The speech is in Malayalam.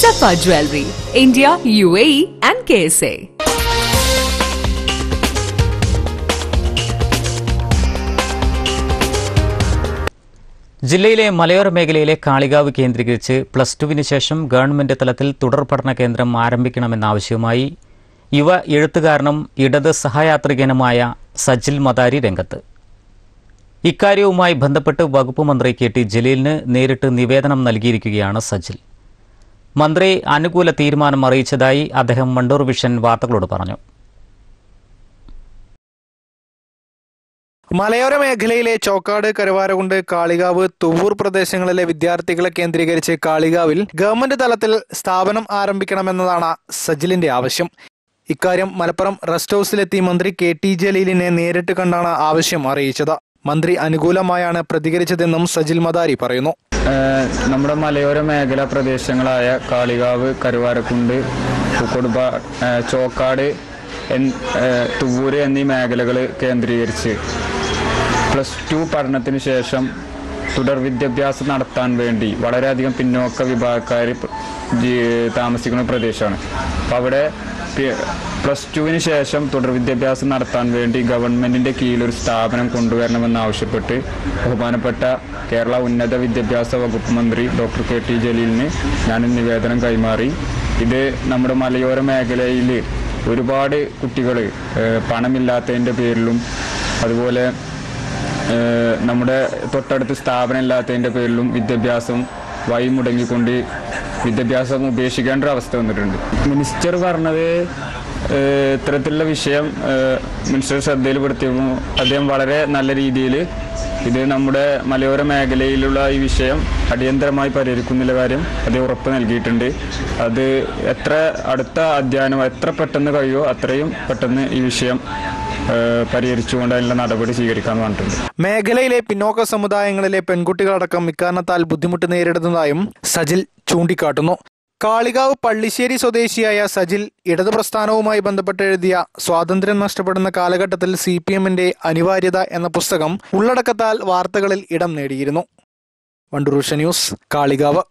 Safa Jewelry, and K S A ജില്ലയിലെ മലയോര മേഖലയിലെ കാളികാവ് കേന്ദ്രീകരിച്ച് പ്ലസ് ടുവിന് ശേഷം ഗവൺമെന്റ് തലത്തിൽ തുടർ പഠന കേന്ദ്രം ആരംഭിക്കണമെന്നാവശ്യവുമായി യുവ എഴുത്തുകാരനും ഇടത് സഹയാത്രികനുമായ സജിൽ മദാരി രംഗത്ത്. ഇക്കാര്യവുമായി ബന്ധപ്പെട്ട് വകുപ്പ് മന്ത്രി കെ ടി ജലീലിന് നേരിട്ട് നിവേദനം നൽകിയിരിക്കുകയാണ് സജിൽ. മന്ത്രി അനുകൂല തീരുമാനം അറിയിച്ചതായി അദ്ദേഹം മണ്ടൂർ വിഷൻ വാർത്തകളോട് പറഞ്ഞു. മലയോര മേഖലയിലെ ചോക്കാട് കരുവാരകുണ്ട് കാളികാവ് തുവൂർ പ്രദേശങ്ങളിലെ വിദ്യാർത്ഥികളെ കേന്ദ്രീകരിച്ച് കാളികാവിൽ ഗവൺമെന്റ് തലത്തിൽ സ്ഥാപനം ആരംഭിക്കണമെന്നതാണ് സജിലിന്റെ ആവശ്യം. ഇക്കാര്യം മലപ്പുറം റെസ്റ്റ് ഹൌസിലെത്തി മന്ത്രി കെ ടി ജലീലിനെ നേരിട്ട് കണ്ടാണ് ആവശ്യം അറിയിച്ചത്. മന്ത്രി അനുകൂലമായാണ് പ്രതികരിച്ചതെന്നും സജിൽ മദാരി പറയുന്നു. നമ്മുടെ മലയോര മേഖല പ്രദേശങ്ങളായ കാളികാവ് കരുവാരക്കുണ്ട് പൂക്കോട് ചോക്കാട് തുവ്വൂര് എന്നീ മേഖലകൾ കേന്ദ്രീകരിച്ച്. പ്ലസ് ടു പഠനത്തിന് ശേഷം തുടർ വിദ്യാഭ്യാസം നടത്താൻ വേണ്ടി വളരെയധികം പിന്നോക്ക വിഭാഗക്കാർ താമസിക്കുന്ന പ്രദേശമാണ്. അപ്പം അവിടെ പ്ലസ് ടുവിന് ശേഷം തുടർ വിദ്യാഭ്യാസം നടത്താൻ വേണ്ടി ഗവൺമെന്റിന്റെ കീഴിൽ ഒരു സ്ഥാപനം കൊണ്ടുവരണമെന്ന് ആവശ്യപ്പെട്ട് ബഹുമാനപ്പെട്ട കേരള ഉന്നത വിദ്യാഭ്യാസ വകുപ്പ് മന്ത്രി ഡോക്ടർ കെ ടി ജലീലിന് ഞാൻ നിവേദനം കൈമാറി. ഇത് നമ്മുടെ മലയോര മേഖലയിൽ ഒരുപാട് കുട്ടികൾ പണമില്ലാത്തതിന്റെ പേരിലും അതുപോലെ നമ്മുടെ തൊട്ടടുത്ത് സ്ഥാപനം ഇല്ലാത്തതിന്റെ പേരിലും വിദ്യാഭ്യാസം വഴി മുടങ്ങിക്കൊണ്ട് വിദ്യാഭ്യാസം ഉപേക്ഷിക്കേണ്ട ഒരു അവസ്ഥ വന്നിട്ടുണ്ട്. മിനിസ്റ്റർ പറഞ്ഞത് ഇത്തരത്തിലുള്ള വിഷയം മിനിസ്റ്റർ ശ്രദ്ധയിൽപ്പെടുത്തിയപ്പോൾ അദ്ദേഹം വളരെ നല്ല രീതിയിൽ ഇത് നമ്മുടെ മലയോര മേഖലയിലുള്ള ഈ വിഷയം അടിയന്തരമായി പരിഹരിക്കുന്നില്ല കാര്യം അത് ഉറപ്പ് നൽകിയിട്ടുണ്ട്. അത് എത്ര അടുത്ത അധ്യയനം എത്ര പെട്ടെന്ന് കഴിയുമോ അത്രയും പെട്ടെന്ന് ഈ വിഷയം പരിഹരിച്ചുകൊണ്ട് അതിനുള്ള നടപടി സ്വീകരിക്കാമെന്ന് പറഞ്ഞിട്ടുണ്ട്. മേഖലയിലെ പിന്നോക്ക സമുദായങ്ങളിലെ പെൺകുട്ടികളടക്കം ഇക്കാരണത്താൽ ബുദ്ധിമുട്ട് നേരിടുന്നതായും സജിൽ ചൂണ്ടിക്കാട്ടുന്നു. കാളികാവ് പള്ളിശ്ശേരി സ്വദേശിയായ സജിൽ ഇടതു പ്രസ്ഥാനവുമായി ബന്ധപ്പെട്ട് എഴുതിയ സ്വാതന്ത്ര്യം നഷ്ടപ്പെടുന്ന കാലഘട്ടത്തിൽ സി പി എമ്മിന്റെ അനിവാര്യത എന്ന പുസ്തകം ഉള്ളടക്കത്താൽ വാർത്തകളിൽ ഇടം നേടിയിരുന്നു. വണ്ടൂർ ന്യൂസ് കാളികാവ്.